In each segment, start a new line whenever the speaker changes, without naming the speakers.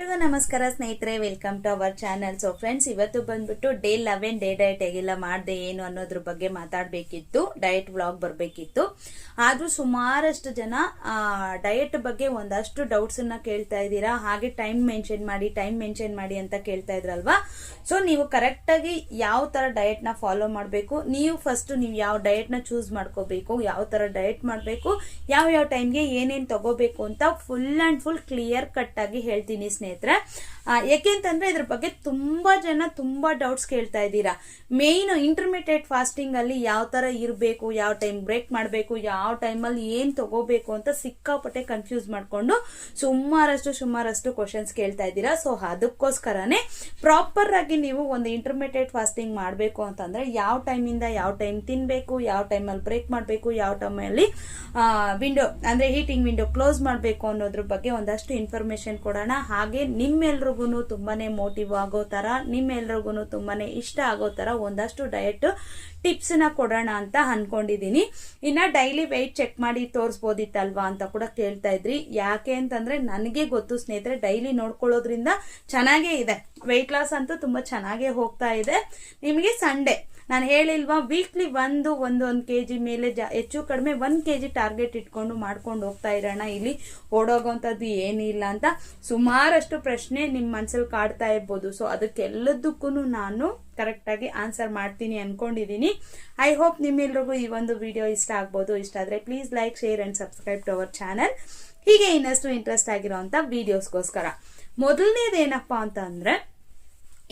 ಎಲ್ರಿಗೂ ನಮಸ್ಕಾರ ಸ್ನೇಹಿತರೆ welcome to our channel so friends ಇವತ್ತು ಬಂದ್ಬಿಟ್ಟು ಡೇ ಲೆವೆನ್ ಡೇ ಡಯಟ್ ಹೇಗೆಲ್ಲ ಮಾಡಿದೆ, ಏನು ಅನ್ನೋದ್ರ ಬಗ್ಗೆ ಮಾತಾಡಬೇಕಿತ್ತು ಡಯಟ್ ವ್ಲಾಗ್ ಬರಬೇಕಿತ್ತು. ಆದ್ರೂ ಸುಮಾರಷ್ಟು ಜನ ಡಯಟ್ ಬಗ್ಗೆ ಒಂದಷ್ಟು ಡೌಟ್ಸ್ ಅನ್ನ ಕೇಳ್ತಾ ಇದ್ದೀರಾ? ಹಾಗೆ ಟೈಮ್ ಮೆನ್ಷನ್ ಮಾಡಿ ಟೈಮ್ ಮೆನ್ಷನ್ ಮಾಡಿ ಅಂತ ಕೇಳ್ತಾ ಇದ್ರಲ್ವಾ? ಸೊ ನೀವು ಕರೆಕ್ಟ್ ಆಗಿ ಯಾವ ತರ ಡಯಟ್ನ ಫಾಲೋ ಮಾಡಬೇಕು? ನೀವು ಫಸ್ಟ್ ನೀವು ಯಾವ ಡಯಟ್ನ ಚೂಸ್ ಮಾಡ್ಕೋಬೇಕು? ಯಾವ ತರ ಡಯಟ್ ಮಾಡಬೇಕು? ಯಾವ ಯಾವ ಟೈಮ್ಗೆ ಏನೇನು ತಗೋಬೇಕು ಅಂತ full and full clear cut ಆಗಿ ಹೇಳ್ತೀನಿ ಸ್ನೇಹಿತರೆ. ಆ, ಯಾಕೆಂತಂದ್ರೆ ಇದ್ರ ಬಗ್ಗೆ ತುಂಬಾ ಜನ ತುಂಬಾ ಡೌಟ್ಸ್ ಕೇಳ್ತಾ ಇದ್ದೀರಾ. ಮೇನ್ ಇಂಟರ್ಮಿಡಿಯೇಟ್ ಫಾಸ್ಟಿಂಗ್ ಅಲ್ಲಿ ಯಾವ ತರ ಇರಬೇಕು, ಯಾವ ಟೈಮ್ ಬ್ರೇಕ್ ಮಾಡಬೇಕು, ಯಾವ ಟೈಮಲ್ಲಿ ಏನ್ ತಗೋಬೇಕು ಅಂತ ಸಿಕ್ಕಾಪಟ್ಟೆ ಕನ್ಫ್ಯೂಸ್ ಮಾಡ್ಕೊಂಡು ಸುಮಾರಷ್ಟು ಸುಮಾರಷ್ಟು ಕ್ವಶನ್ಸ್ ಕೇಳ್ತಾ ಇದ್ದೀರಾ. ಸೊ ಅದಕ್ಕೋಸ್ಕರನೇ ಪ್ರಾಪರ್ ಆಗಿ ನೀವು ಒಂದು ಇಂಟರ್ಮಿಡಿಯೇಟ್ ಫಾಸ್ಟಿಂಗ್ ಮಾಡಬೇಕು ಅಂತಂದ್ರೆ ಯಾವ ಟೈಮಿಂದ ಯಾವ ಟೈಮ್ ತಿನ್ಬೇಕು, ಯಾವ ಟೈಮಲ್ಲಿ ಬ್ರೇಕ್ ಮಾಡಬೇಕು, ಯಾವ ಟೈಮಲ್ಲಿ ವಿಂಡೋ ಅಂದ್ರೆ ಹೀಟಿಂಗ್ ವಿಂಡೋ ಕ್ಲೋಸ್ ಮಾಡಬೇಕು ಅನ್ನೋದ್ರ ಬಗ್ಗೆ ಒಂದಷ್ಟು ಇನ್ಫಾರ್ಮೇಶನ್ ಕೊಡೋಣ. ಹಾಗೆ ನಿಮ್ಮೆಲ್ರಿಗೂ ತುಂಬಾನೇ ಮೋಟಿವ್ ಆಗೋ ತರ ನಿಮ್ಮೆಲ್ರಿಗೂ ತುಂಬಾನೇ ಇಷ್ಟ ಆಗೋ ತರ ಒಂದಷ್ಟು ಡಯಟ್ ಟಿಪ್ಸ್ನ ಕೊಡೋಣ ಅಂತ ಅಂದ್ಕೊಂಡಿದ್ದೀನಿ ಇನ್ನ ಡೈಲಿ ವೆಯ್ಟ್ ಚೆಕ್ ಮಾಡಿ ತೋರಿಸ್ಬೋದಿತ್ತಲ್ವಾ ಅಂತ ಕೂಡ ಕೇಳ್ತಾ ಇದ್ರಿ. ಯಾಕೆ ಅಂತಂದ್ರೆ ನನಗೆ ಗೊತ್ತು ಸ್ನೇಹಿತರೆ ಡೈಲಿ ನೋಡ್ಕೊಳ್ಳೋದ್ರಿಂದ ಚೆನ್ನಾಗೇ ಇದೆ. ವೆಯ್ಟ್ ಲಾಸ್ ಅಂತೂ ತುಂಬಾ ಚೆನ್ನಾಗೇ ಹೋಗ್ತಾ ಇದೆ. ನಿಮಗೆ ಸಂಡೇ ನಾನು ಹೇಳಿಲ್ವಾ ವೀಕ್ಲಿ ಒಂದು ಒಂದು ಒಂದು ಕೆ ಜಿ ಮೇಲೆ ಜಾ, ಹೆಚ್ಚು ಕಡಿಮೆ ಒಂದು ಕೆ ಜಿ ಟಾರ್ಗೆಟ್ ಇಟ್ಕೊಂಡು ಮಾಡ್ಕೊಂಡು ಹೋಗ್ತಾ ಇರೋಣ. ಇಲ್ಲಿ ಓಡೋಗೋಂಥದ್ದು ಏನಿಲ್ಲ ಅಂತ ಸುಮಾರಷ್ಟು ಪ್ರಶ್ನೆ ನಿಮ್ಮ ಮನಸ್ಸಲ್ಲಿ ಕಾಡ್ತಾ ಇರ್ಬೋದು. ಸೊ ಅದಕ್ಕೆಲ್ಲದಕ್ಕೂ ನಾನು ಕರೆಕ್ಟಾಗಿ ಆನ್ಸರ್ ಮಾಡ್ತೀನಿ ಅಂದ್ಕೊಂಡಿದ್ದೀನಿ ಐ ಹೋಪ್ ನಿಮ್ಮೆಲ್ರಿಗೂ ಈ ಒಂದು ವಿಡಿಯೋ ಇಷ್ಟ ಆಗ್ಬೋದು. ಇಷ್ಟ ಆದರೆ please like share and subscribe to our channel ಹೀಗೆ ಇನ್ನಷ್ಟು ಇಂಟ್ರೆಸ್ಟ್ ಆಗಿರೋವಂಥ ವೀಡಿಯೋಸ್ಗೋಸ್ಕರ ಮೊದಲನೇದೇನಪ್ಪ ಅಂತ ಅಂದರೆ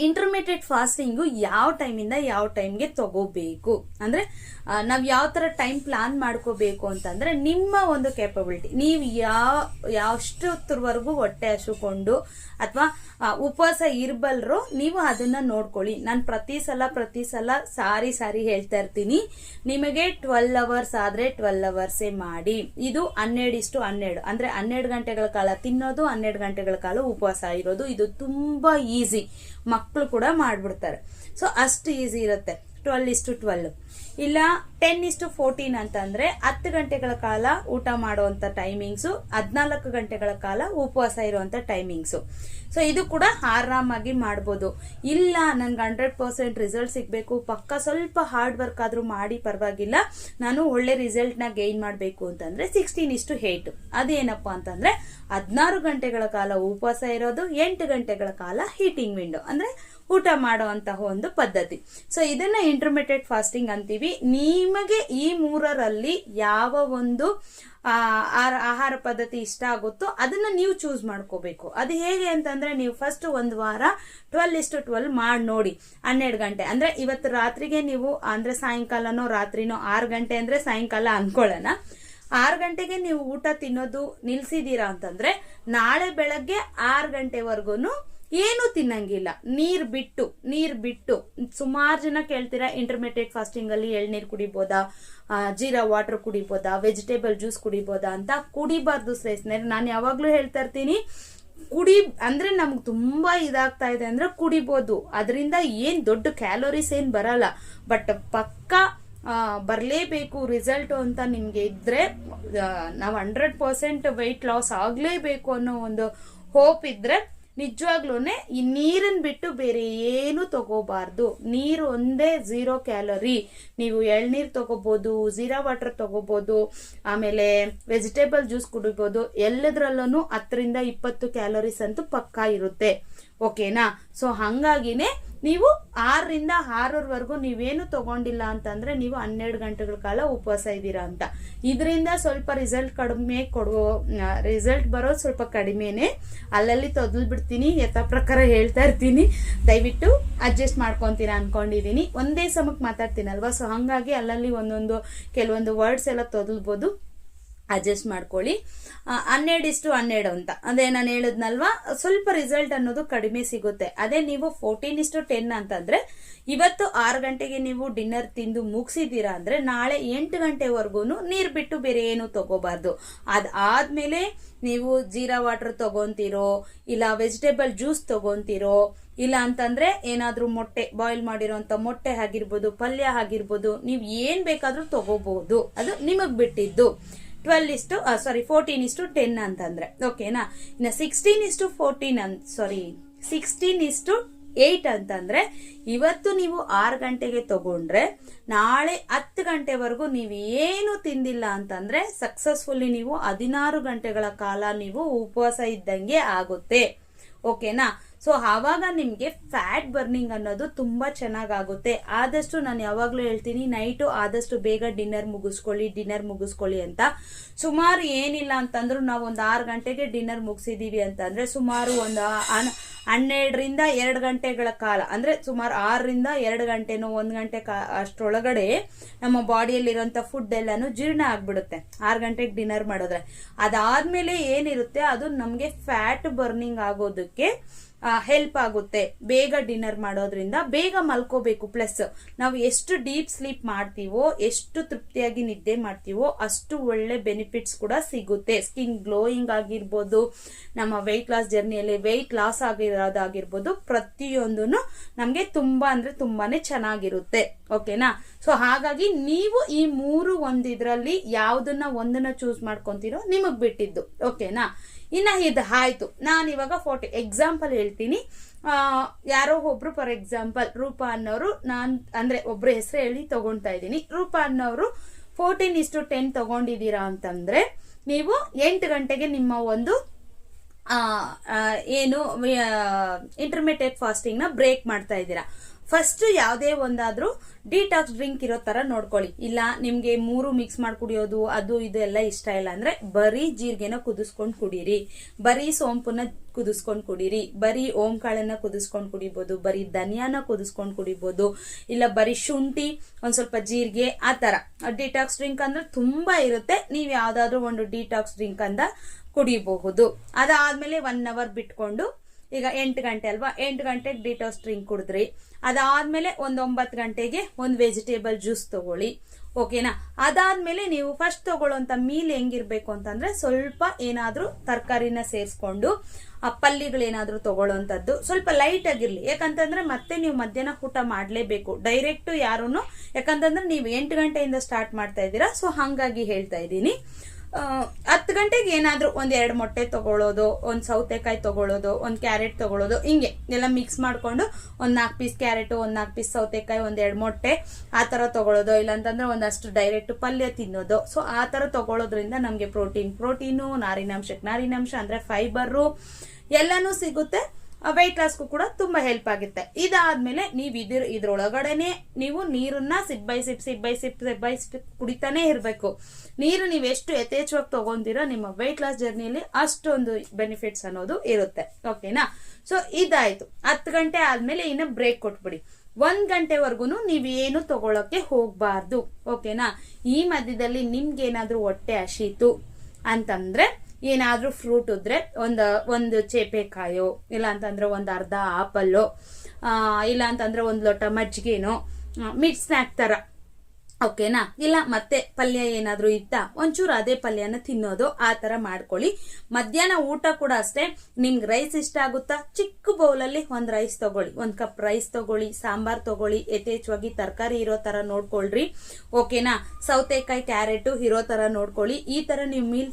ಇಂಟರ್ಮಿಡಿಯೇಟ್ ಫಾಸ್ಟಿಂಗು ಯಾವ ಟೈಮಿಂದ ಯಾವ ಟೈಮ್ಗೆ ತಗೋಬೇಕು? ಅಂದ್ರೆ ನಾವು ಯಾವ ತರ ಟೈಮ್ ಪ್ಲಾನ್ ಮಾಡ್ಕೋಬೇಕು ಅಂತಂದ್ರೆ ನಿಮ್ಮ ಒಂದು ಕೆಪಬಿಲಿಟಿ ನೀವು ಯಾವ ಯಾವಷ್ಟೊತ್ತರವರೆಗೂ ಹೊಟ್ಟೆ ಹಸುಕೊಂಡು ಅಥವಾ ಉಪವಾಸ ಇರ್ಬಲ್ರು ನೀವು ಅದನ್ನ ನೋಡ್ಕೊಳ್ಳಿ. ನಾನು ಪ್ರತಿ ಸಲ ಪ್ರತಿ ಸಲ ಸಾರಿ ಸಾರಿ ಹೇಳ್ತಾ ಇರ್ತೀನಿ. ನಿಮಗೆ ಟ್ವೆಲ್ ಅವರ್ಸ್ ಆದ್ರೆ ಟ್ವೆಲ್ ಅವರ್ಸೇ ಮಾಡಿ. ಇದು ಹನ್ನೆರಡು ಇಷ್ಟು ಹನ್ನೆರಡು. ಅಂದ್ರೆ ಹನ್ನೆರಡು ಗಂಟೆಗಳ ಕಾಲ ತಿನ್ನೋದು, ಹನ್ನೆರಡು ಗಂಟೆಗಳ ಕಾಲ ಉಪವಾಸ ಇರೋದು. ಇದು ತುಂಬಾ ಈಸಿ ಮಕ್ಕಳು ಕೂಡ ಮಾಡ್ಬಿಡ್ತಾರೆ. ಸೊ ಅಷ್ಟು ಈಸಿ ಇರುತ್ತೆ. ಟ್ವೆಲ್ ಇಸ್ಟು ಟ್ವೆಲ್ ಇಲ್ಲ ಟೆನ್ ಇಸ್ಟು ಫೋರ್ಟೀನ್ ಅಂತಂದ್ರೆ ಹತ್ತು ಗಂಟೆಗಳ ಕಾಲ ಊಟ ಮಾಡುವಂತ ಟೈಮಿಂಗ್ಸು ಹದಿನಾಲ್ಕು ಗಂಟೆಗಳ ಕಾಲ ಉಪವಾಸ ಇರುವಂತ ಟೈಮಿಂಗ್ಸು ಸೊ ಇದು ಕೂಡ ಆರಾಮಾಗಿ ಮಾಡ್ಬೋದು. ಇಲ್ಲ, ನನ್ಗೆ ಹಂಡ್ರೆಡ್ ಪರ್ಸೆಂಟ್ ರಿಸಲ್ಟ್ ಸಿಗಬೇಕು. ಪಕ್ಕ ಸ್ವಲ್ಪ ಹಾರ್ಡ್ ವರ್ಕ್ ಆದ್ರೂ ಮಾಡಿ ಪರವಾಗಿಲ್ಲ. ನಾನು ಒಳ್ಳೆ ರಿಸಲ್ಟ್ನ ಗೈನ್ ಮಾಡಬೇಕು ಅಂತಂದ್ರೆ ಸಿಕ್ಸ್ಟೀನ್ ಇಷ್ಟು ಏಟ್ ಅದೇನಪ್ಪ ಅಂತಂದ್ರೆ ಹದಿನಾರು ಗಂಟೆಗಳ ಕಾಲ ಉಪವಾಸ ಇರೋದು, ಎಂಟು ಗಂಟೆಗಳ ಕಾಲ ಹೀಟಿಂಗ್ ವಿಂಡೋ ಅಂದ್ರೆ ಊಟ ಮಾಡುವಂತಹ ಒಂದು ಪದ್ಧತಿ. ಸೊ ಇದನ್ನ ಇಂಟರ್ಮಿಡಿಯೇಟ್ ಫಾಸ್ಟಿಂಗ್ ಅಂತೀವಿ. ನಿಮಗೆ ಈ ಮೂರರಲ್ಲಿ ಯಾವ ಒಂದು ಆಹಾರ ಪದ್ಧತಿ ಇಷ್ಟ ಆಗುತ್ತೋ ಅದನ್ನ ನೀವು ಚೂಸ್ ಮಾಡ್ಕೋಬೇಕು. ಅದು ಹೇಗೆ ಅಂತಂದ್ರೆ ನೀವು ಫಸ್ಟ್ ಒಂದು ವಾರ ಟ್ವೆಲ್ ಇಷ್ಟು ಟ್ವೆಲ್ ಮಾಡಿ ನೋಡಿ. ಹನ್ನೆರಡು ಗಂಟೆ. ಅಂದ್ರೆ ಇವತ್ತು ರಾತ್ರಿಗೆ ನೀವು, ಅಂದ್ರೆ ಸಾಯಂಕಾಲನೋ ರಾತ್ರಿನೋ ಆರು ಗಂಟೆ ಅಂದ್ರೆ ಸಾಯಂಕಾಲ ಅನ್ಕೊಳ್ಳೋಣ. ಆರು ಗಂಟೆಗೆ ನೀವು ಊಟ ತಿನ್ನೋದು ನಿಲ್ಸಿದೀರಾ ಅಂತಂದ್ರೆ ನಾಳೆ ಬೆಳಗ್ಗೆ ಆರು ಗಂಟೆವರೆಗೂ ಏನು ತಿನ್ನಂಗಿಲ್ಲ. ನೀರ್ ಬಿಟ್ಟು ನೀರ್ ಬಿಟ್ಟು. ಸುಮಾರು ಜನ ಕೇಳ್ತೀರಾ ಇಂಟರ್ಮೀಡಿಯೇಟ್ ಫಾಸ್ಟಿಂಗ್ ಅಲ್ಲಿ ಎಳ್ನೀರ್ ಕುಡಿಬೋದಾ ಜೀರಾ ವಾಟರ್ ಕುಡಿಬೋದಾ ವೆಜಿಟೇಬಲ್ ಜ್ಯೂಸ್ ಕುಡಿಬೋದಾ ಅಂತ ಕುಡಿಬಾರ್ದು ಸ್ನೇಹಿತರೆ ನಾನು ಯಾವಾಗ್ಲೂ ಹೇಳ್ತಾ ಇರ್ತೀನಿ, ಕುಡಿ, ಅಂದ್ರೆ ನಮ್ಗೆ ತುಂಬಾ ಇದಾಗ್ತಾ ಇದೆ ಅಂದ್ರೆ ಕುಡಿಬೋದು. ಅದರಿಂದ ಏನ್ ದೊಡ್ಡ ಕ್ಯಾಲೋರೀಸ್ ಏನ್ ಬರಲ್ಲ. ಬಟ್ ಪಕ್ಕ ಬರಲೇಬೇಕು ರಿಸಲ್ಟ್ ಅಂತ ನಿಮ್ಗೆ ಇದ್ರೆ ನಾವು ಹಂಡ್ರೆಡ್ ಪರ್ಸೆಂಟ್ ವೆಯ್ಟ್ ಲಾಸ್ ಆಗ್ಲೇಬೇಕು ಅನ್ನೋ ಒಂದು ಹೋಪ್ ಇದ್ರೆ ನಿಜವಾಗ್ಲೂನೆ ಈ ನೀರನ್ನು ಬಿಟ್ಟು ಬೇರೆ ಏನು ತಗೋಬಾರ್ದು. ನೀರು ಒಂದೇ ಝೀರೋ ಕ್ಯಾಲೋರಿ ನೀವು ಎಳ್ನೀರು ತಗೋಬಹುದು ಝೀರಾ ವಾಟರ್ ತಗೋಬಹುದು ಆಮೇಲೆ ವೆಜಿಟೇಬಲ್ ಜ್ಯೂಸ್ ಕುಡಿಬಹುದು ಎಲ್ಲದ್ರಲ್ಲೂ ಹತ್ತರಿಂದ ಇಪ್ಪತ್ತು ಕ್ಯಾಲೋರೀಸ್ ಅಂತೂ ಪಕ್ಕಾ ಇರುತ್ತೆ. ಓಕೆನಾ? ಸೊ ಹಾಗಾಗಿನೇ ನೀವು ಆರರಿಂದ ಆರರವರೆಗೂ ನೀವೇನು ತಗೊಂಡಿಲ್ಲ ಅಂತಂದ್ರೆ ನೀವು ಹನ್ನೆರಡು ಗಂಟೆಗಳ ಕಾಲ ಉಪವಾಸ ಇದ್ದೀರಾ ಅಂತ. ಇದರಿಂದ ಸ್ವಲ್ಪ ರಿಸಲ್ಟ್ ಕಡಿಮೆ ಕೊಡೋ ರಿಸಲ್ಟ್ ಬರೋದು ಸ್ವಲ್ಪ ಕಡಿಮೆನೆ. ಅಲ್ಲಲ್ಲಿ ತೊದಲು ಬಿಡ್ತೀನಿ, ಯಥಾ ಪ್ರಕಾರ ಹೇಳ್ತಾ ಇರ್ತೀನಿ. ದಯವಿಟ್ಟು ಅಡ್ಜಸ್ಟ್ ಮಾಡ್ಕೊತೀರಾ ಅಂದ್ಕೊಂಡಿದ್ದೀನಿ ಒಂದೇ ಸಮಕ್ಕೆ ಮಾತಾಡ್ತೀನಲ್ವಾ? ಸೊ ಹಾಗಾಗಿ ಅಲ್ಲಲ್ಲಿ ಒಂದೊಂದು, ಕೆಲವೊಂದು ವರ್ಡ್ಸ್ ಎಲ್ಲ ತೊದಲ್ಬೋದು. ಅಡ್ಜಸ್ಟ್ ಮಾಡ್ಕೊಳ್ಳಿ. ಹನ್ನೆರಡು ಇಷ್ಟು ಹನ್ನೆರಡು ಅಂತ. ಅದೇ ನಾನು ಹೇಳಿದ್ನಲ್ವಾ? ಸ್ವಲ್ಪ ರಿಸಲ್ಟ್ ಅನ್ನೋದು ಕಡಿಮೆ ಸಿಗುತ್ತೆ. ಅದೇ ನೀವು ಫೋರ್ಟೀನ್ ಇಷ್ಟು ಟೆನ್ ಅಂತಂದ್ರೆ, ಇವತ್ತು ಆರು ಗಂಟೆಗೆ ನೀವು ಡಿನ್ನರ್ ತಿಂದು ಮುಗಿಸಿದ್ದೀರಾ ಅಂದ್ರೆ, ನಾಳೆ ಎಂಟು ಗಂಟೆವರೆಗೂ ನೀರು ಬಿಟ್ಟು ಬೇರೆ ಏನು ತಗೋಬಾರ್ದು. ಅದಾದ್ಮೇಲೆ ನೀವು ಜೀರಾ ವಾಟರ್ ತಗೊಂತೀರೋ, ಇಲ್ಲ ವೆಜಿಟೇಬಲ್ ಜ್ಯೂಸ್ ತಗೊಂತೀರೋ, ಇಲ್ಲ ಅಂತಂದ್ರೆ ಏನಾದರೂ ಮೊಟ್ಟೆ ಬಾಯ್ಲ್ ಮಾಡಿರೋಂಥ ಮೊಟ್ಟೆ ಆಗಿರ್ಬೋದು, ಪಲ್ಯ ಆಗಿರ್ಬೋದು, ನೀವು ಏನ್ ಬೇಕಾದರೂ ತಗೋಬಹುದು ಅದು ನಿಮಗೆ ಬಿಟ್ಟಿದ್ದು. ಟ್ವೆಲ್ ಇಷ್ಟು ಸಾರಿ ಫೋರ್ಟೀನ್ ಇಷ್ಟು ಟೆನ್ ಅಂತಂದ್ರೆ. ಓಕೆನಾ ಇನ್ನು ಸಿಕ್ಸ್ಟೀನ್ ಇಷ್ಟು ಫೋರ್ಟೀನ್ ಅಂತ ಸಾರಿ ಸಿಕ್ಸ್ಟೀನ್ ಇಷ್ಟು ಏಟ್ ಅಂತಂದ್ರೆ, ಇವತ್ತು ನೀವು ಆರು ಗಂಟೆಗೆ ತಗೊಂಡ್ರೆ, ನಾಳೆ ಹತ್ತು ಗಂಟೆವರೆಗೂ ನೀವು ಏನು ತಿಂದಿಲ್ಲ ಅಂತಂದ್ರೆ ಸಕ್ಸಸ್ಫುಲ್ಲಿ ನೀವು ಹದಿನಾರು ಗಂಟೆಗಳ ಕಾಲ ನೀವು ಉಪವಾಸ ಇದ್ದಂಗೆ ಆಗುತ್ತೆ. ಓಕೆನಾ ಸೊ ಆವಾಗ ನಿಮಗೆ ಫ್ಯಾಟ್ ಬರ್ನಿಂಗ್ ಅನ್ನೋದು ತುಂಬಾ ಚೆನ್ನಾಗಾಗುತ್ತೆ. ಆದಷ್ಟು ನಾನು ಯಾವಾಗಲೂ ಹೇಳ್ತೀನಿ ನೈಟು ಆದಷ್ಟು ಬೇಗ ಡಿನ್ನರ್ ಮುಗಿಸ್ಕೊಳ್ಳಿ ಡಿನ್ನರ್ ಮುಗಿಸ್ಕೊಳ್ಳಿ ಅಂತ. ಸುಮಾರು ಏನಿಲ್ಲ ಅಂತಂದ್ರು ನಾವು ಒಂದು ಆರು ಗಂಟೆಗೆ ಡಿನ್ನರ್ ಮುಗಿಸಿದೀವಿ ಅಂತಂದರೆ ಸುಮಾರು ಒಂದು ಹನ್- ಹನ್ನೆರಡರಿಂದ ಎರಡು ಗಂಟೆಗಳ ಕಾಲ. ಅಂದ್ರೆ ಸುಮಾರು ಆರರಿಂದ ಎರಡು ಗಂಟೆನೋ ಒಂದು ಗಂಟೆ ಕಾ ಅಷ್ಟರೊಳಗಡೆ ನಮ್ಮ ಬಾಡಿಯಲ್ಲಿರೋಂಥ ಫುಡ್ ಎಲ್ಲಾನು ಜೀರ್ಣ ಆಗಿಬಿಡುತ್ತೆ. ಆರು ಗಂಟೆಗೆ ಡಿನ್ನರ್ ಮಾಡಿದ್ರೆ. ಅದಾದ್ಮೇಲೆ ಏನಿರುತ್ತೆ, ಅದು ನಮಗೆ ಫ್ಯಾಟ್ ಬರ್ನಿಂಗ್ ಆಗೋದಕ್ಕೆ ಹೆಲ್ಪ್ ಆಗುತ್ತೆ. ಬೇಗ ಡಿನ್ನರ್ ಮಾಡೋದ್ರಿಂದ ಬೇಗ ಮಲ್ಕೋಬೇಕು. ಪ್ಲಸ್ ನಾವು ಎಷ್ಟು ಡೀಪ್ ಸ್ಲೀಪ್ ಮಾಡ್ತೀವೋ, ಎಷ್ಟು ತೃಪ್ತಿಯಾಗಿ ನಿದ್ದೆ ಮಾಡ್ತೀವೋ, ಅಷ್ಟು ಒಳ್ಳೆ ಬೆನಿಫಿಟ್ಸ್ ಕೂಡ ಸಿಗುತ್ತೆ. ಸ್ಕಿನ್ ಗ್ಲೋಯಿಂಗ್ ಆಗಿರ್ಬೋದು, ನಮ್ಮ ವೆಯ್ಟ್ ಲಾಸ್ ಜರ್ನಿಯಲ್ಲಿ ವೆಯ್ಟ್ ಲಾಸ್ ಆಗಿರೋದಾಗಿರ್ಬೋದು ಪ್ರತಿಯೊಂದೂ ನಮಗೆ ತುಂಬ ಅಂದರೆ ತುಂಬಾನೇ ಚೆನ್ನಾಗಿರುತ್ತೆ. ಓಕೆನಾ ಸೊ ಹಾಗಾಗಿ ನೀವು ಈ ಮೂರು ಒಂದಿದ್ರಲ್ಲಿ ಯಾವ್ದನ್ನ ಒಂದನ್ನ ಚೂಸ್ ಮಾಡ್ಕೊತೀರೋ, ನಿಮಗೆ ಬಿಟ್ಟಿದ್ದು. ಓಕೆನಾ ಇನ್ನ ಇದು ಆಯಿತು. ನಾನು ಇವಾಗ ಫೋಟೋ ಎಕ್ಸಾಂಪಲ್ ಹೇಳ್ತೀನಿ. ಯಾರೋ ಒಬ್ರು ಫಾರ್ ಎಕ್ಸಾಂಪಲ್ ರೂಪ ಅನ್ನೋರು ನಾನು ಅಂದರೆ ಒಬ್ಬರು ಹೆಸರು ಹೇಳಿ ತೊಗೊಳ್ತಾ ಇದ್ದೀನಿ. ರೂಪ ಅನ್ನೋರು ಫೋರ್ಟೀನ್ ಇಷ್ಟು ಟೆನ್ ತೊಗೊಂಡಿದ್ದೀರಾ ಅಂತಂದರೆ ನೀವು ಎಂಟು ಗಂಟೆಗೆ ನಿಮ್ಮ ಒಂದು ಏನು ಇಂಟರ್ಮೀಡಿಯೇಟ್ ಫಾಸ್ಟಿಂಗ್ನ ಬ್ರೇಕ್ ಮಾಡ್ತಾ ಇದ್ದೀರಾ. ಫಸ್ಟ್ ಯಾವುದೇ ಒಂದಾದ್ರೂ ಡಿಟಾಕ್ಸ್ ಡ್ರಿಂಕ್ ಇರೋ ತರ ನೋಡ್ಕೊಳ್ಳಿ. ಇಲ್ಲ, ನಿಮ್ಗೆ ಮೂರು ಮಿಕ್ಸ್ ಮಾಡಿ ಕುಡಿಯೋದು ಅದು ಇದು ಎಲ್ಲ ಇಷ್ಟ ಇಲ್ಲ ಅಂದ್ರೆ ಬರೀ ಜೀರಿಗೆನ ಕುದಿಸ್ಕೊಂಡು ಕುಡೀರಿ. ಬರೀ ಸೋಂಪುನ ಕುದಿಸ್ಕೊಂಡು ಕುಡೀರಿ. ಬರೀ ಓಂ ಕಾಳನ್ನ ಕುದಿಸ್ಕೊಂಡು ಕುಡಿಬೋದು, ಬರೀ ಧನಿಯಾನ ಕುದಿಸ್ಕೊಂಡು ಕುಡಿಬೋದು, ಇಲ್ಲ ಬರೀ ಶುಂಠಿ, ಒಂದ್ ಸ್ವಲ್ಪ ಜೀರಿಗೆ, ಆ ತರ. ಡಿಟಾಕ್ಸ್ ಡ್ರಿಂಕ್ ಅಂದ್ರೆ ತುಂಬಾ ಇರುತ್ತೆ. ನೀವ್ ಯಾವ್ದಾದ್ರು ಒಂದು ಡಿಟಾಕ್ಸ್ ಡ್ರಿಂಕ್ ಅಂದ ಕುಡಿಬಹುದು. ಅದಾದ್ಮೇಲೆ ಒನ್ ಅವರ್ ಬಿಟ್ಕೊಂಡು ಈಗ ಎಂಟು ಗಂಟೆ ಅಲ್ವಾ? ಎಂಟು ಗಂಟೆಗೆ ಡಿಟಾಕ್ಸ್ ಡ್ರಿಂಕ್ ಕುಡಿದ್ರಿ. ಅದಾದ್ಮೇಲೆ ಒಂದು ಒಂಬತ್ತು ಗಂಟೆಗೆ ಒಂದು ವೆಜಿಟೇಬಲ್ ಜ್ಯೂಸ್ ತಗೊಳ್ಳಿ. ಓಕೆನಾ ಅದಾದ್ಮೇಲೆ ನೀವು ಫಸ್ಟ್ ತಗೊಳ್ಳೋಂತ ಮೀಲ್ ಹೆಂಗಿರ್ಬೇಕು ಅಂತಂದ್ರೆ ಸ್ವಲ್ಪ ಏನಾದರೂ ತರಕಾರಿನ ಸೇರಿಸ್ಕೊಂಡು, ಆ ಪಲ್ಲಿಗಳೇನಾದರೂ ತಗೊಳ್ಳೋಂಥದ್ದು. ಸ್ವಲ್ಪ ಲೈಟ್ ಆಗಿರ್ಲಿ. ಯಾಕಂತಂದ್ರೆ ಮತ್ತೆ ನೀವು ಮಧ್ಯಾಹ್ನ ಊಟ ಮಾಡಲೇಬೇಕು. ಡೈರೆಕ್ಟು ಯಾರೂ ಯಾಕಂತಂದ್ರೆ ನೀವು ಎಂಟು ಗಂಟೆಯಿಂದ ಸ್ಟಾರ್ಟ್ ಮಾಡ್ತಾ ಇದ್ದೀರಾ. ಸೊ ಹಾಗಾಗಿ ಹೇಳ್ತಾ ಇದ್ದೀನಿ. ಹತ್ತು ಗಂಟೆಗೆ ಏನಾದರೂ ಒಂದು ಎರಡು ಮೊಟ್ಟೆ ತಗೊಳ್ಳೋದು ಒಂದು ಸೌತೆಕಾಯಿ ತಗೊಳ್ಳೋದು ಒಂದು ಕ್ಯಾರೆಟ್ ತೊಗೊಳ್ಳೋದು ಹಿಂಗೆ. ಎಲ್ಲ ಮಿಕ್ಸ್ ಮಾಡಿಕೊಂಡು ಒಂದು ನಾಲ್ಕು ಪೀಸ್ ಕ್ಯಾರೆಟು, ಒಂದು ನಾಲ್ಕು ಪೀಸ್ ಸೌತೆಕಾಯಿ, ಒಂದು ಎರಡು ಮೊಟ್ಟೆ ಆ ಥರ ತಗೊಳ್ಳೋದು ಇಲ್ಲಾಂತಂದ್ರೆ ಒಂದಷ್ಟು ಡೈರೆಕ್ಟ್ ಪಲ್ಯ ತಿನ್ನೋದು. ಸೊ ಆ ಥರ ತಗೊಳ್ಳೋದ್ರಿಂದ ನಮಗೆ ಪ್ರೋಟೀನ್ ಪ್ರೋಟೀನು ನಾರಿನಾಂಶಕ್ಕೆ ನಾರಿನಾಂಶ ಅಂದರೆ ಫೈಬರು ಎಲ್ಲನೂ ಸಿಗುತ್ತೆ. ವೆಯ್ಟ್ ಲಾಸ್ಗೂ ಕೂಡ ತುಂಬಾ ಹೆಲ್ಪ್ ಆಗುತ್ತೆ. ಇದಾದ್ಮೇಲೆ ನೀವು ಇದ್ರ ಇದ್ರೊಳಗಡೆನೆ ನೀವು ನೀರನ್ನ sip by sip sip by sip sip by sip ಕುಡಿತಾನೆ ಇರಬೇಕು. ನೀರು ನೀವು ಎಷ್ಟು ಯಥೇಚ್ಛವಾಗಿ ತಗೊಂತೀರೋ ನಿಮ್ಮ ವೆಯ್ಟ್ ಲಾಸ್ ಜರ್ನಿಯಲ್ಲಿ ಅಷ್ಟೊಂದು ಬೆನಿಫಿಟ್ಸ್ ಅನ್ನೋದು ಇರುತ್ತೆ. ಓಕೆನಾ ಸೊ ಇದಾಯ್ತು. ಹತ್ತು ಗಂಟೆ ಆದ್ಮೇಲೆ ಇನ್ನು ಬ್ರೇಕ್ ಕೊಟ್ಬಿಡಿ. ಒಂದ್ ಗಂಟೆವರೆಗೂ ಏನು ತಗೊಳಕ್ಕೆ ಹೋಗ್ಬಾರ್ದು. ಓಕೆನಾ ಈ ಮಧ್ಯದಲ್ಲಿ ನಿಮ್ಗೆ ಏನಾದ್ರೂ ಹೊಟ್ಟೆ ಹಸಿತು ಅಂತಂದ್ರೆ ಏನಾದ್ರೂ ಫ್ರೂಟ್ ಇದ್ರೆ ಒಂದು ಒಂದು ಚೇಪೆಕಾಯೋ ಇಲ್ಲ ಅಂತಂದರೆ ಒಂದು ಅರ್ಧ ಆಪಲ್ಲು ಇಲ್ಲ ಅಂತಂದ್ರೆ ಒಂದು ಲೋಟ ಮಜ್ಜಿಗೆನೋ ಮಿಕ್ಸ್ ಸ್ನ್ಯಾಕ್ ತರ. ಓಕೆನಾ? ಇಲ್ಲ, ಮತ್ತೆ ಪಲ್ಯ ಏನಾದರೂ ಇತ್ತಾ? ಒಂಚೂರು ಅದೇ ಪಲ್ಯನ ತಿನ್ನೋದು ಆ ತರ ಮಾಡ್ಕೊಳ್ಳಿ. ಮಧ್ಯಾಹ್ನ ಊಟ ಕೂಡ ಅಷ್ಟೇ. ನಿಮ್ಗೆ ರೈಸ್ ಇಷ್ಟ ಆಗುತ್ತಾ? ಚಿಕ್ಕ ಬೌಲಲ್ಲಿ ಒಂದ್ ರೈಸ್ ತಗೊಳ್ಳಿ. ಒಂದು ಕಪ್ ರೈಸ್ ತಗೊಳ್ಳಿ, ಸಾಂಬಾರ್ ತಗೊಳ್ಳಿ, ಯಥೇಚ್ಛವಾಗಿ ತರಕಾರಿ ಇರೋ ತರ ನೋಡ್ಕೊಳ್ರಿ. ಓಕೆನಾ? ಸೌತೆಕಾಯಿ, ಕ್ಯಾರೆಟು ಇರೋ ತರ ನೋಡ್ಕೊಳ್ಳಿ. ಈ ತರ ನೀವು ಮೀಲ್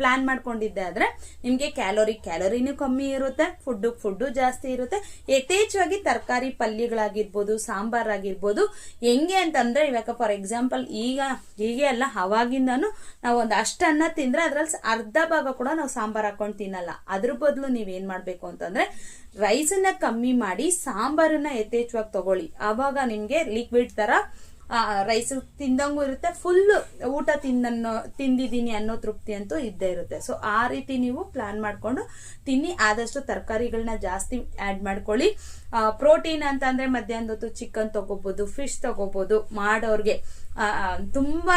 ಪ್ಲಾನ್ ಮಾಡ್ಕೊಂಡಿದ್ದೆ ಆದ್ರೆ ನಿಮಗೆ ಕ್ಯಾಲೋರಿ ಕ್ಯಾಲೋರಿನೂ ಕಮ್ಮಿ ಇರುತ್ತೆ. ಫುಡ್ ಫುಡ್ ಜಾಸ್ತಿ ಇರುತ್ತೆ. ಯಥೇಚ್ಛವಾಗಿ ತರಕಾರಿ ಪಲ್ಯಗಳಾಗಿರ್ಬೋದು, ಸಾಂಬಾರ್ ಆಗಿರ್ಬೋದು, ಹೆಂಗೆ ಅಂತಂದ್ರೆ ಇವಾಗ ಫಾರ್ ಎಕ್ಸಾಂಪಲ್ ಈಗ, ಹೀಗೆ ಅಲ್ಲ, ಅವಾಗಿಂದನು ನಾವು ಒಂದು ಅಷ್ಟನ್ನ ತಿಂದ್ರೆ ಅದ್ರಲ್ಲಿ ಅರ್ಧ ಭಾಗ ಕೂಡ ನಾವು ಸಾಂಬಾರ್ ಹಾಕೊಂಡು ತಿನ್ನಲ್ಲ. ಅದ್ರ ಬದಲು ನೀವೇನ್ ಮಾಡ್ಬೇಕು ಅಂತಂದ್ರೆ ರೈಸನ್ನ ಕಮ್ಮಿ ಮಾಡಿ ಸಾಂಬಾರನ್ನ ಯಥೇಚ್ಛವಾಗಿ ತಗೊಳ್ಳಿ. ಅವಾಗ ನಿಮ್ಗೆ ಲಿಕ್ವಿಡ್ ತರ ರೈಸ್ ತಿಂದಂಗೂ ಇರುತ್ತೆ. ಫುಲ್ ಊಟ ತಿಂದನ್ನೋ ತಿಂದಿದ್ದೀನಿ ಅನ್ನೋ ತೃಪ್ತಿ ಅಂತೂ ಇದ್ದೇ ಇರುತ್ತೆ. ಸೊ ಆ ರೀತಿ ನೀವು ಪ್ಲಾನ್ ಮಾಡಿಕೊಂಡು ತಿನ್ನಿ. ಆದಷ್ಟು ತರಕಾರಿಗಳನ್ನ ಜಾಸ್ತಿ ಆ್ಯಡ್ ಮಾಡ್ಕೊಳ್ಳಿ. ಪ್ರೋಟೀನ್ ಅಂತ ಅಂದರೆ ಮಧ್ಯಾಹ್ನದ ಹೊತ್ತು ಚಿಕನ್ ತಗೋಬಹುದು ಫಿಶ್ ತಗೋಬಹುದು ಮಾಡೋರಿಗೆ. ತುಂಬ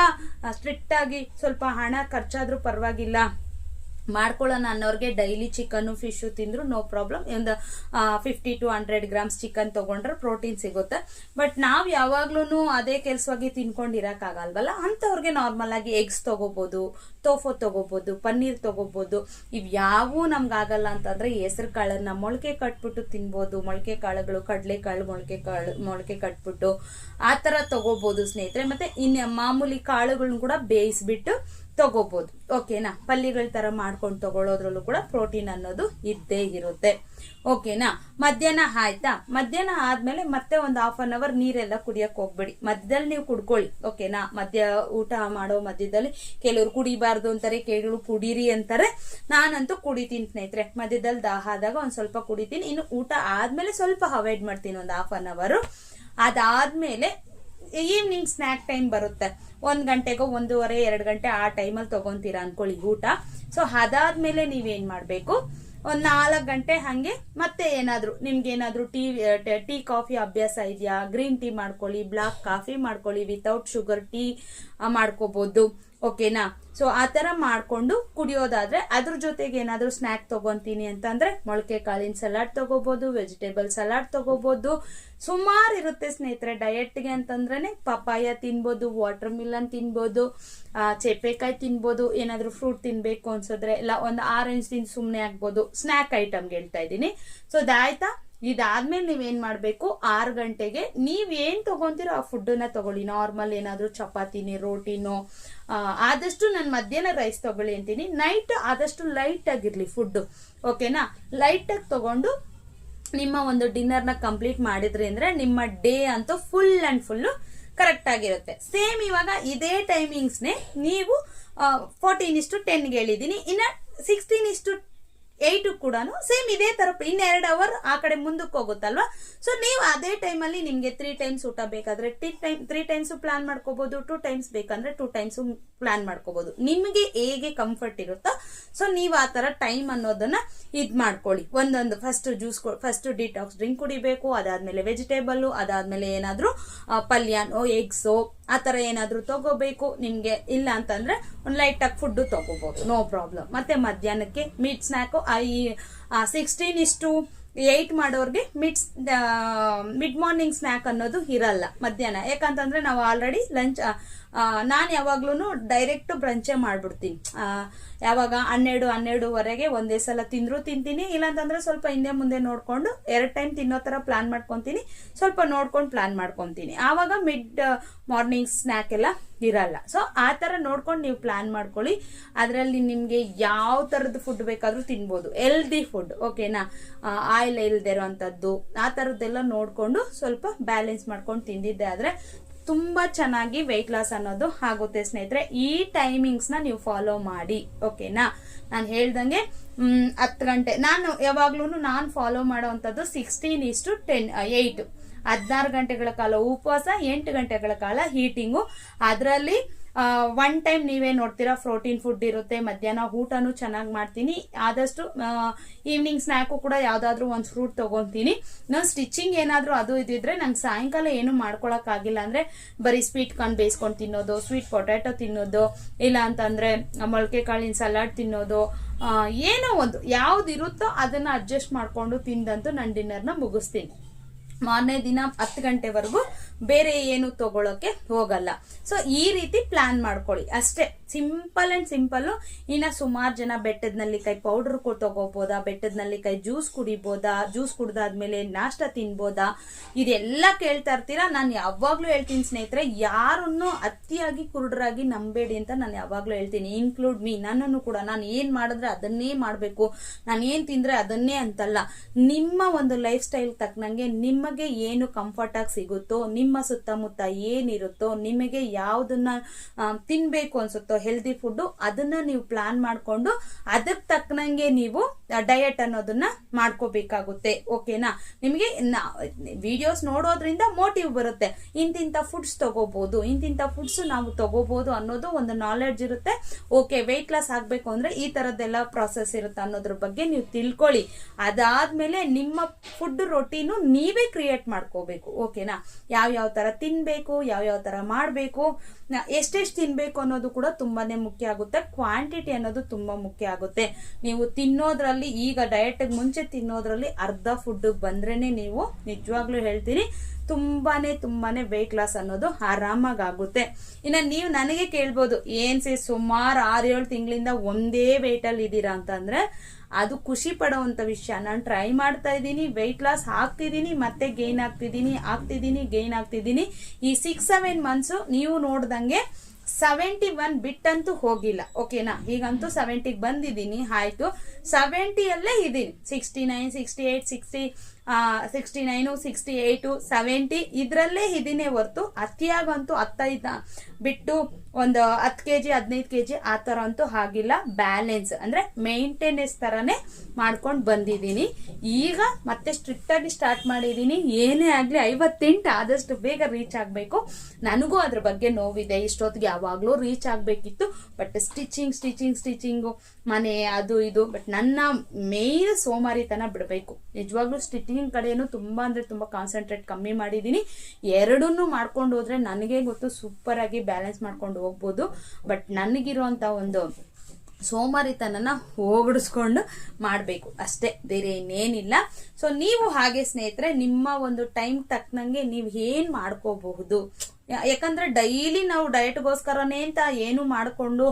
ಸ್ಟ್ರಿಕ್ಟಾಗಿ ಸ್ವಲ್ಪ ಹಣ ಖರ್ಚಾದರೂ ಪರವಾಗಿಲ್ಲ. ಮಾಡ್ಕೊಳ್ಳೋಣ ಅನ್ನೋರಿಗೆ ಡೈಲಿ ಚಿಕನ್ನು ಫಿಶು ತಿಂದರೂ ನೋ ಪ್ರಾಬ್ಲಮ್ ಒಂದು fifty to hundred grams chicken ತಗೊಂಡ್ರೆ ಪ್ರೋಟೀನ್ ಸಿಗುತ್ತೆ. ಬಟ್ ನಾವು ಯಾವಾಗ್ಲೂ ಅದೇ ಕೆಲಸವಾಗಿ ತಿನ್ಕೊಂಡಿರೋಕ್ಕಾಗಲ್ವಲ್ಲ? ಅಂಥವ್ರಿಗೆ ನಾರ್ಮಲ್ ಆಗಿ ಎಗ್ಸ್ ತೊಗೋಬೋದು ತೋಫೋ ತೊಗೋಬೋದು, ಪನ್ನೀರ್ ತೊಗೋಬೋದು. ಇವು ಯಾವೂ ನಮ್ಗಾಗಲ್ಲ ಅಂತಂದರೆ ಹೆಸರು ಕಾಳನ್ನು ಮೊಳಕೆ ಕಟ್ಬಿಟ್ಟು ತಿನ್ಬೋದು. ಮೊಳಕೆ ಕಾಳುಗಳು ಕಡಲೆ ಕಾಳು ಮೊಳಕೆ ಕಾಳು, ಮೊಳಕೆ ಕಟ್ಬಿಟ್ಟು ಆ ಥರ ತೊಗೋಬೋದು ಸ್ನೇಹಿತರೆ. ಮತ್ತು ಇನ್ನು ಮಾಮೂಲಿ ಕಾಳುಗಳನ್ನ ಕೂಡ ಬೇಯಿಸ್ಬಿಟ್ಟು ತಗೋಬಹುದು ಓಕೆನಾ ಪಲ್ಯಗಳ ತರ ಮಾಡ್ಕೊಂಡು ತಗೊಳ್ಳೋದ್ರಲ್ಲೂ ಕೂಡ ಪ್ರೋಟೀನ್ ಅನ್ನೋದು ಇದ್ದೇ ಇರುತ್ತೆ. ಓಕೆನಾ ಮಧ್ಯಾಹ್ನ ಆಯ್ತಾ? ಮಧ್ಯಾಹ್ನ ಆದ್ಮೇಲೆ ಮತ್ತೆ ಒಂದು ಹಾಫ್ ಅನ್ ಅವರ್ ನೀರೆಲ್ಲ ಕುಡಿಯಕ್ ಹೋಗ್ಬೇಡಿ. ಮಧ್ಯದಲ್ಲಿ ನೀವು ಕುಡ್ಕೊಳ್ಳಿ. ಓಕೆನಾ ಮಧ್ಯ ಊಟ ಮಾಡೋ ಮಧ್ಯದಲ್ಲಿ ಕೆಲವರು ಕುಡಿಬಾರ್ದು ಅಂತಾರೆ ಕೆಲವರು ಕುಡೀರಿ ಅಂತಾರೆ. ನಾನಂತೂ ಕುಡಿತೀನಿ ಸ್ನೇಹಿತರೆ. ಮಧ್ಯದಲ್ಲಿ ದಾಹ ಆದಾಗ ಒಂದ್ ಸ್ವಲ್ಪ ಕುಡಿತೀನಿ. ಇನ್ನು ಊಟ ಆದ್ಮೇಲೆ ಸ್ವಲ್ಪ ಅವಾಯ್ಡ್ ಮಾಡ್ತೀನಿ ಒಂದು ಹಾಫ್ ಅನ್ ಅವರ್ ಅದಾದ್ಮೇಲೆ ಈವ್ನಿಂಗ್ ಸ್ನ್ಯಾಕ್ ಟೈಮ್ ಬರುತ್ತೆ. ಒಂದು ಗಂಟೆಗೋ ಒಂದೂವರೆ, ಎರಡು ಗಂಟೆ ಆ ಟೈಮಲ್ಲಿ ತೊಗೊತೀರಾ ಅನ್ಕೊಳ್ಳಿ ಊಟ. ಸೊ ಅದಾದ್ಮೇಲೆ ನೀವೇನು ಮಾಡಬೇಕು? ಒಂದು ನಾಲ್ಕು ಗಂಟೆ ಹಾಗೆ ಮತ್ತೆ ಏನಾದರೂ ನಿಮ್ಗೆ ಏನಾದರೂ ಟೀ ಟೀ, ಕಾಫಿ ಅಭ್ಯಾಸ ಇದೆಯಾ? ಗ್ರೀನ್ ಟೀ ಮಾಡ್ಕೊಳ್ಳಿ, ಬ್ಲಾಕ್ ಕಾಫಿ ಮಾಡ್ಕೊಳ್ಳಿ ವಿತೌಟ್ ಶುಗರ್ ಟೀ ಮಾಡ್ಕೋಬಹುದು ಓಕೆನಾ? ಸೊ ಆ ತರ ಮಾಡ್ಕೊಂಡು ಕುಡಿಯೋದಾದ್ರೆ ಅದ್ರ ಜೊತೆಗೆ ಏನಾದರೂ ಸ್ನಾಕ್ ತಗೊಂತೀನಿ ಅಂತಂದ್ರೆ ಮೊಳಕೆ ಕಾಳಿನ ಸಲಾಡ್ ತಗೋಬಹುದು ವೆಜಿಟೇಬಲ್ ಸಲಾಡ್ ತಗೋಬಹುದು ಸುಮಾರು ಇರುತ್ತೆ ಸ್ನೇಹಿತರೆ ಡಯಟ್ಗೆ ಅಂತಂದ್ರೆ ಪಪಾಯ ತಿನ್ಬೋದು ವಾಟರ್ ಮಿಲನ್ ತಿನ್ಬೋದು ಚೇಪೆಕಾಯಿ ತಿನ್ಬೋದು, ಏನಾದ್ರೂ ಫ್ರೂಟ್ ತಿನ್ಬೇಕು ಅನ್ಸಿದ್ರೆ, ಇಲ್ಲ ಒಂದು ಆರೆಂಜ್ ತಿನ್ ಸುಮ್ಮನೆ ಆಗ್ಬೋದು ಸ್ನಾಕ್ ಐಟಮ್ಗೆ ಹೇಳ್ತಾ ಇದ್ದೀನಿ. ಸೊ ಅದಾಯ್ತಾ ಇದಾದ್ಮೇಲೆ ನೀವೇನ್ ಮಾಡಬೇಕು? ಆರು ಗಂಟೆಗೆ ನೀವ್ ಏನ್ ತಗೊಂತೀರೋ ಆ ಫುಡ್ಡನ್ನ ತಗೊಳ್ಳಿ. ನಾರ್ಮಲ್ ಏನಾದರೂ ಚಪಾತಿನಿ, ರೋಟಿನೋ ಆದಷ್ಟು ನಾನು ಮಧ್ಯಾಹ್ನ ರೈಸ್ ತಗೊಳ್ಳಿ ಅಂತೀನಿ. ನೈಟ್ ಆದಷ್ಟು ಲೈಟ್ ಆಗಿರ್ಲಿ ಫುಡ್ ಓಕೆನಾ ಲೈಟ್ ಆಗಿ ತಗೊಂಡು ನಿಮ್ಮ ಒಂದು ಡಿನ್ನರ್ನ ಕಂಪ್ಲೀಟ್ ಮಾಡಿದ್ರಿ ಅಂದ್ರೆ ನಿಮ್ಮ ಡೇ ಅಂತೂ ಫುಲ್ ಅಂಡ್ ಫುಲ್ ಕರೆಕ್ಟ್ ಆಗಿರುತ್ತೆ. ಸೇಮ್ ಇವಾಗ ಇದೇ ಟೈಮಿಂಗ್ಸ್ನೇ ನೀವು ಫೋರ್ಟೀನ್ ಇಷ್ಟು ಟೆನ್ಗೆ ಹೇಳಿದ್ದೀನಿ. ಇನ್ನ ಸಿಕ್ಸ್ಟೀನ್ ಇಷ್ಟು ಏಯ್ಟ್ ಕೂಡ ಸೇಮ್ ಇದೇ ತರ ಇನ್ನೆರಡು ಅವರ್ ಆ ಕಡೆ ಮುಂದಕ್ಕೆ ಹೋಗುತ್ತಲ್ವಾ? ಸೊ ನೀವು ಅದೇ ಟೈಮಲ್ಲಿ ನಿಮಗೆ ತ್ರೀ ಟೈಮ್ಸ್ ಊಟ ಬೇಕಾದ್ರೆ ಟೈಮ್ ತ್ರೀ ಟೈಮ್ಸ್ ಪ್ಲಾನ್ ಮಾಡ್ಕೋಬಹುದು ಟೂ ಟೈಮ್ಸ್ ಬೇಕಂದ್ರೆ ಟೂ ಟೈಮ್ಸ್ ಪ್ಲಾನ್ ಮಾಡ್ಕೋಬಹುದು ನಿಮಗೆ ಹೇಗೆ ಕಂಫರ್ಟ್ ಇರುತ್ತೋ ಸೊ ನೀವು ಆ ತರ ಟೈಮ್ ಅನ್ನೋದನ್ನ ಇದ್ ಮಾಡ್ಕೊಳ್ಳಿ. ಒಂದೊಂದು first juice first detox drink ಕುಡಿಬೇಕು, ಅದಾದ್ಮೇಲೆ ವೆಜಿಟೇಬಲ್ಲು ಅದಾದ್ಮೇಲೆ ಏನಾದರೂ ಪಲ್ಯನೋ ಎಗ್ಸೋ ಆ ತರ ಏನಾದರೂ ತಗೋಬೇಕು. ನಿಮಗೆ ಇಲ್ಲ ಅಂತಂದ್ರೆ ಒಂದು ಲೈಟ್ ಫುಡ್ಡು ಫುಡ್ ತಗೋಬಹುದು ನೋ ಪ್ರಾಬ್ಲಮ್ ಮತ್ತೆ ಮಧ್ಯಾಹ್ನಕ್ಕೆ ಮೀಟ್ ಸ್ನಾಕ್ ಈ ಸಿಕ್ಸ್ಟೀನ್ ಇಷ್ಟು ಏಯ್ಟ್ ಮಾಡೋರಿಗೆ ಮಿಡ್ ಮಿಡ್ ಮಾರ್ನಿಂಗ್ ಸ್ನ್ಯಾಕ್ ಅನ್ನೋದು ಇರಲ್ಲ ಮಧ್ಯಾಹ್ನ. ಯಾಕಂತಂದ್ರೆ ನಾವು ಆಲ್ರೆಡಿ ಲಂಚ್ ನಾನು ಯಾವಾಗ್ಲೂ ಡೈರೆಕ್ಟ್ ಬ್ರಂಚೆ ಮಾಡ್ಬಿಡ್ತೀನಿ. ಯಾವಾಗ ಹನ್ನೆರಡು, ಹನ್ನೆರಡುವರೆಗೆ ಒಂದೇ ಸಲ ತಿಂದರೂ ತಿಂತೀನಿ, ಇಲ್ಲಾಂತಂದ್ರೆ ಸ್ವಲ್ಪ ಹಿಂದೆ ಮುಂದೆ ನೋಡ್ಕೊಂಡು ಎರಡು ಟೈಮ್ ತಿನ್ನೋ ತರ ಪ್ಲಾನ್ ಮಾಡ್ಕೊತೀನಿ, ಸ್ವಲ್ಪ ನೋಡ್ಕೊಂಡು ಪ್ಲಾನ್ ಮಾಡ್ಕೊತೀನಿ. ಆವಾಗ ಮಿಡ್ ಮಾರ್ನಿಂಗ್ ಸ್ನ್ಯಾಕ್ ಎಲ್ಲ ಇರಲ್ಲ. ಸೊ ಆ ತರ ನೋಡ್ಕೊಂಡು ನೀವು ಪ್ಲಾನ್ ಮಾಡ್ಕೊಳ್ಳಿ. ಅದರಲ್ಲಿ ನಿಮಗೆ ಯಾವ ತರದ ಫುಡ್ ಬೇಕಾದರೂ ತಿನ್ಬೋದು. ಹೆಲ್ದಿ ಫುಡ್ ಓಕೆನಾ ಆಯಿಲ್ ಇಲ್ಲದೆ ಇರೋವಂಥದ್ದು ಆ ಥರದ್ದೆಲ್ಲ ನೋಡ್ಕೊಂಡು ಸ್ವಲ್ಪ ಬ್ಯಾಲೆನ್ಸ್ ಮಾಡ್ಕೊಂಡು ತಿಂದಿದ್ದೆ ಆದ್ರೆ ತುಂಬಾ ಚೆನ್ನಾಗಿ ವೆಯ್ಟ್ ಲಾಸ್ ಅನ್ನೋದು ಆಗುತ್ತೆ ಸ್ನೇಹಿತರೆ. ಈ ಟೈಮಿಂಗ್ಸ್ನ ನೀವು ಫಾಲೋ ಮಾಡಿ ಓಕೆನಾ ನಾನು ಹೇಳ್ದಂಗೆ ಹತ್ತು ಗಂಟೆ. ನಾನು ಯಾವಾಗ್ಲೂ ನಾನು ಫಾಲೋ ಮಾಡೋವಂಥದ್ದು ಸಿಕ್ಸ್ಟೀನ್ ಇಷ್ಟು ಟೆನ್ ಏಯ್ಟ್ ಹದಿನಾರು ಗಂಟೆಗಳ ಕಾಲ ಉಪವಾಸ, ಎಂಟು ಗಂಟೆಗಳ ಕಾಲ ಹೀಟಿಂಗು ಅದರಲ್ಲಿ ಒನ್ ಟೈಮ್ ನೀವೇ ನೋಡ್ತೀರಾ ಪ್ರೋಟೀನ್ ಫುಡ್ ಇರುತ್ತೆ, ಮಧ್ಯಾಹ್ನ ಊಟನೂ ಚೆನ್ನಾಗಿ ಮಾಡ್ತೀನಿ. ಆದಷ್ಟು ಈವ್ನಿಂಗ್ ಸ್ನ್ಯಾಕು ಕೂಡ ಯಾವ್ದಾದ್ರು ಒಂದು ಫ್ರೂಟ್ ತಗೊಂತೀನಿ. ನಾನು ಸ್ಟಿಚಿಂಗ್ ಏನಾದರೂ ಅದು ಇದಿದ್ರೆ ನಂಗೆ ಸಾಯಂಕಾಲ ಏನು ಮಾಡ್ಕೊಳಕ್ಕಾಗಿಲ್ಲ ಅಂದ್ರೆ ಬರೀ ಸ್ವೀಟ್ ಕಾರ್ನ್ ಬೇಯಿಸ್ಕೊಂಡು ತಿನ್ನೋದು ಸ್ವೀಟ್ ಪೊಟ್ಯಾಟೊ ತಿನ್ನೋದು, ಇಲ್ಲ ಅಂತಂದ್ರೆ ಮೊಳಕೆ ಕಾಳಿನ ಸಲಾಡ್ ತಿನ್ನೋದು ಏನೋ ಒಂದು ಯಾವ್ದು ಇರುತ್ತೋ ಅದನ್ನ ಅಡ್ಜಸ್ಟ್ ಮಾಡ್ಕೊಂಡು ತಿಂದಂತೂ ನನ್ನ ಡಿನ್ನರ್ನ ಮುಗಿಸ್ತೀನಿ. ಮಾರನೇ ದಿನ ಹತ್ತು ಗಂಟೆವರೆಗೂ ಬೇರೆ ಏನು ತಗೊಳಕ್ಕೆ ಹೋಗಲ್ಲ. ಸೊ ಈ ರೀತಿ ಪ್ಲಾನ್ ಮಾಡ್ಕೊಳ್ಳಿ. ಅಷ್ಟೇ. ಸಿಂಪಲ್ ಅಂಡ್ ಸಿಂಪಲ್ ಇನ್ನ ಸುಮಾರು ಜನ ಬೆಟ್ಟದ ನಲ್ಲಿಕಾಯಿ ಪೌಡರ್ ತಗೋಬೋದಾ? ಬೆಟ್ಟದ ನಲ್ಲಿಕಾಯಿ ಜ್ಯೂಸ್ ಕುಡಿಬೋದಾ? ಜ್ಯೂಸ್ ಕುಡ್ದಾದ್ಮೇಲೆ ನಾಷ್ಟ ತಿನ್ಬೋದಾ? ಇದೆಲ್ಲ ಕೇಳ್ತಾ ಇರ್ತೀರಾ? ನಾನು ಯಾವಾಗಲೂ ಹೇಳ್ತೀನಿ ಸ್ನೇಹಿತರೆ, ಯಾರನ್ನು ಅತಿಯಾಗಿ ಕುರುಡರಾಗಿ ನಂಬೇಡಿ ಅಂತ ನಾನು ಯಾವಾಗಲೂ ಹೇಳ್ತೀನಿ. ಇನ್ಕ್ಲೂಡ್ ಮೀ ನನ್ನನ್ನು ಕೂಡ. ನಾನು ಏನು ಮಾಡಿದ್ರೆ ಅದನ್ನೇ ಮಾಡಬೇಕು. ನಾನು ಏನು ತಿಂದ್ರೆ ಅದನ್ನೇ ಅಂತಲ್ಲ. ನಿಮ್ಮ ಒಂದು ಲೈಫ್ ಸ್ಟೈಲ್ ತಕ್ಕನಂಗೆ ನಿಮಗೆ ಏನು ಕಂಫರ್ಟಾಗಿ ಸಿಗುತ್ತೋ, ನಿಮ್ಮ ಸುತ್ತಮುತ್ತ ಏನಿರುತ್ತೋ, ನಿಮಗೆ ಯಾವುದನ್ನ ತಿನ್ಬೇಕು ಅನ್ಸುತ್ತೋ ಹೆಲ್ದಿ ಫುಡ್ ಅದನ್ನ ನೀವು ಪ್ಲಾನ್ ಮಾಡ್ಕೊಂಡು ಅದಕ್ಕೆ ತಕ್ಕನಂಗೆ ನೀವು ಡಯಟ್ ಅನ್ನೋದನ್ನ ಮಾಡ್ಕೋಬೇಕಾಗುತ್ತೆ. ಓಕೆನಾ ನಿಮಗೆ ವಿಡಿಯೋಸ್ ನೋಡೋದ್ರಿಂದ ಮೋಟಿವ್ ಬರುತ್ತೆ. ಇಂತಿಂತ ಫುಡ್ಸ್ ತಗೋಬಹುದು ಇಂತಿಂತ ಫುಡ್ಸ್ ನಾವು ತಗೋಬಹುದು ಅನ್ನೋದು ಒಂದು ನಾಲೆಡ್ಜ್ ಇರುತ್ತೆ. ಓಕೆ ವೆಯ್ಟ್ ಲಾಸ್ ಆಗ್ಬೇಕು ಅಂದ್ರೆ ಈ ತರದ್ದೆಲ್ಲ ಪ್ರಾಸೆಸ್ ಇರುತ್ತೆ ಅನ್ನೋದ್ರ ಬಗ್ಗೆ ನೀವು ತಿಳ್ಕೊಳ್ಳಿ. ಅದಾದ್ಮೇಲೆ ನಿಮ್ಮ ಫುಡ್ ರೊಟೀನು ನೀವೇ ಕ್ರಿಯೇಟ್ ಮಾಡ್ಕೋಬೇಕು. ಓಕೆನಾ ಯಾವ ಯಾವ ತರ ತಿನ್ಬೇಕು ಯಾವ ಯಾವ ತರ ಮಾಡ್ಬೇಕು ಎಷ್ಟೆಷ್ಟು ತಿನ್ಬೇಕು ಅನ್ನೋದು ಕೂಡ ತುಂಬಾ ಮುಖ್ಯ ಆಗುತ್ತೆ. ಕ್ವಾಂಟಿಟಿ ಅನ್ನೋದು ತುಂಬಾ ಮುಖ್ಯ ಆಗುತ್ತೆ. ನೀವು ತಿನ್ನೋದ್ರಲ್ಲಿ, ಈಗ ಡಯಟ್ ಮುಂಚೆ ತಿನ್ನೋದ್ರಲ್ಲಿ ಅರ್ಧ ಫುಡ್ ಬಂದ್ರೇನೆ ನೀವು ನಿಜವಾಗ್ಲೂ ಹೇಳ್ತೀರಿ, ತುಂಬಾನೇ ತುಂಬಾನೇ ವೆಯ್ಟ್ ಲಾಸ್ ಅನ್ನೋದು ಆರಾಮಾಗಿ ಆಗುತ್ತೆ. ಇನ್ನ ನೀವು ನನಗೆ ಕೇಳ್ಬೋದು, ಏನ್ ಸೇ ಸುಮಾರು ಆರು ಏಳು ತಿಂಗಳಿಂದ ಒಂದೇ ವೆಯ್ಟಲ್ಲಿ ಇದ್ದೀರಾ ಅಂತಂದ್ರೆ ಅದು ಖುಷಿ ಪಡುವಂತ ವಿಷಯ. ನಾನು ಟ್ರೈ ಮಾಡ್ತಾ ಇದ್ದೀನಿ ವೆಯ್ಟ್ ಲಾಸ್ ಆಗ್ತಿದ್ದೀನಿ ಮತ್ತೆ ಗೈನ್ ಆಗ್ತಿದ್ದೀನಿ ಆಗ್ತಿದ್ದೀನಿ ಗೈನ್ ಆಗ್ತಿದ್ದೀನಿ. ಈ ಸಿಕ್ಸ್ ಸೆವೆನ್ ಮಂತ್ಸ್ ನೀವು ನೋಡ್ದಂಗೆ ಸೆವೆಂಟಿ ಒನ್ ಬಿಟ್ಟಂತೂ ಹೋಗಿಲ್ಲ. ಓಕೆನಾ ಈಗಂತೂ ಸೆವೆಂಟಿಗೆ ಬಂದಿದ್ದೀನಿ, ಆಯ್ತು. ಸೆವೆಂಟಿಯಲ್ಲೇ ಇದ್ದೀನಿ. Sixty nine sixty eight sixty sixty nine sixty eight seventy ಇದರಲ್ಲೇ ಇದೀನಿ ಹೊರತು ಅತಿಯಾಗಂತೂ ಹತ್ತೈದು ಬಿಟ್ಟು ಒಂದು ಹತ್ತು ಕೆ ಜಿ ಹದಿನೈದು ಕೆ ಜಿ ಆ ಥರ ಅಂತೂ ಆಗಿಲ್ಲ ಬ್ಯಾಲೆನ್ಸ್ ಅಂದರೆ ಮೇಂಟೆನೆನ್ಸ್ ಥರನೇ ಮಾಡ್ಕೊಂಡು ಬಂದಿದ್ದೀನಿ. ಈಗ ಮತ್ತೆ ಸ್ಟ್ರಿಕ್ಟಾಗಿ ಸ್ಟಾರ್ಟ್ ಮಾಡಿದ್ದೀನಿ. ಏನೇ ಆಗಲಿ ಐವತ್ತೆಂಟು ಆದಷ್ಟು ಬೇಗ ರೀಚ್ ಆಗಬೇಕು. ನನಗೂ ಅದ್ರ ಬಗ್ಗೆ ನೋವಿದೆ. ಇಷ್ಟೊತ್ತಿಗೆ ಯಾವಾಗಲೂ ರೀಚ್ ಆಗಬೇಕಿತ್ತು. ಬಟ್ ಸ್ಟಿಚಿಂಗ್ ಸ್ಟಿಚಿಂಗ್ ಸ್ಟಿಚಿಂಗು ಮನೆ ಅದು ಇದು. ಬಟ್ ನನ್ನ ಮೇನ್ ಸೋಮಾರಿತನ ಬಿಡಬೇಕು. ನಿಜವಾಗ್ಲೂ ಸ್ಟಿಚಿಂಗ್ ಕಡೆಯೂ ತುಂಬ ಅಂದರೆ ತುಂಬ ಕಾನ್ಸಂಟ್ರೇಟ್ ಕಮ್ಮಿ ಮಾಡಿದ್ದೀನಿ. ಎರಡನ್ನೂ ಮಾಡ್ಕೊಂಡು ಹೋದರೆ ನನಗೆ ಗೊತ್ತು ಸೂಪರಾಗಿ ಬ್ಯಾಲೆನ್ಸ್ ಮಾಡ್ಕೊಂಡು ಹೋಗ್ಬೋದು. ಬಟ್ ನನಗಿರುವಂತ ಒಂದು ಸೋಮಾರಿತನನ ಹೋಗಡಿಸ್ಕೊಂಡು ಮಾಡಬೇಕು. ಅಷ್ಟೇ, ಬೇರೆ ಇನ್ನೇನಿಲ್ಲ. ಸೊ ನೀವು ಹಾಗೆ ಸ್ನೇಹಿತರೆ, ನಿಮ್ಮ ಒಂದು ಟೈಮ್ ತಕ್ಕನಂಗೆ ನೀವು ಏನು ಮಾಡ್ಕೋಬಹುದು? ಯಾಕಂದ್ರೆ ಡೈಲಿ ನಾವು ಡಯಟ್ಗೋಸ್ಕರನೇ ಅಂತ ಏನು ಮಾಡಿಕೊಂಡು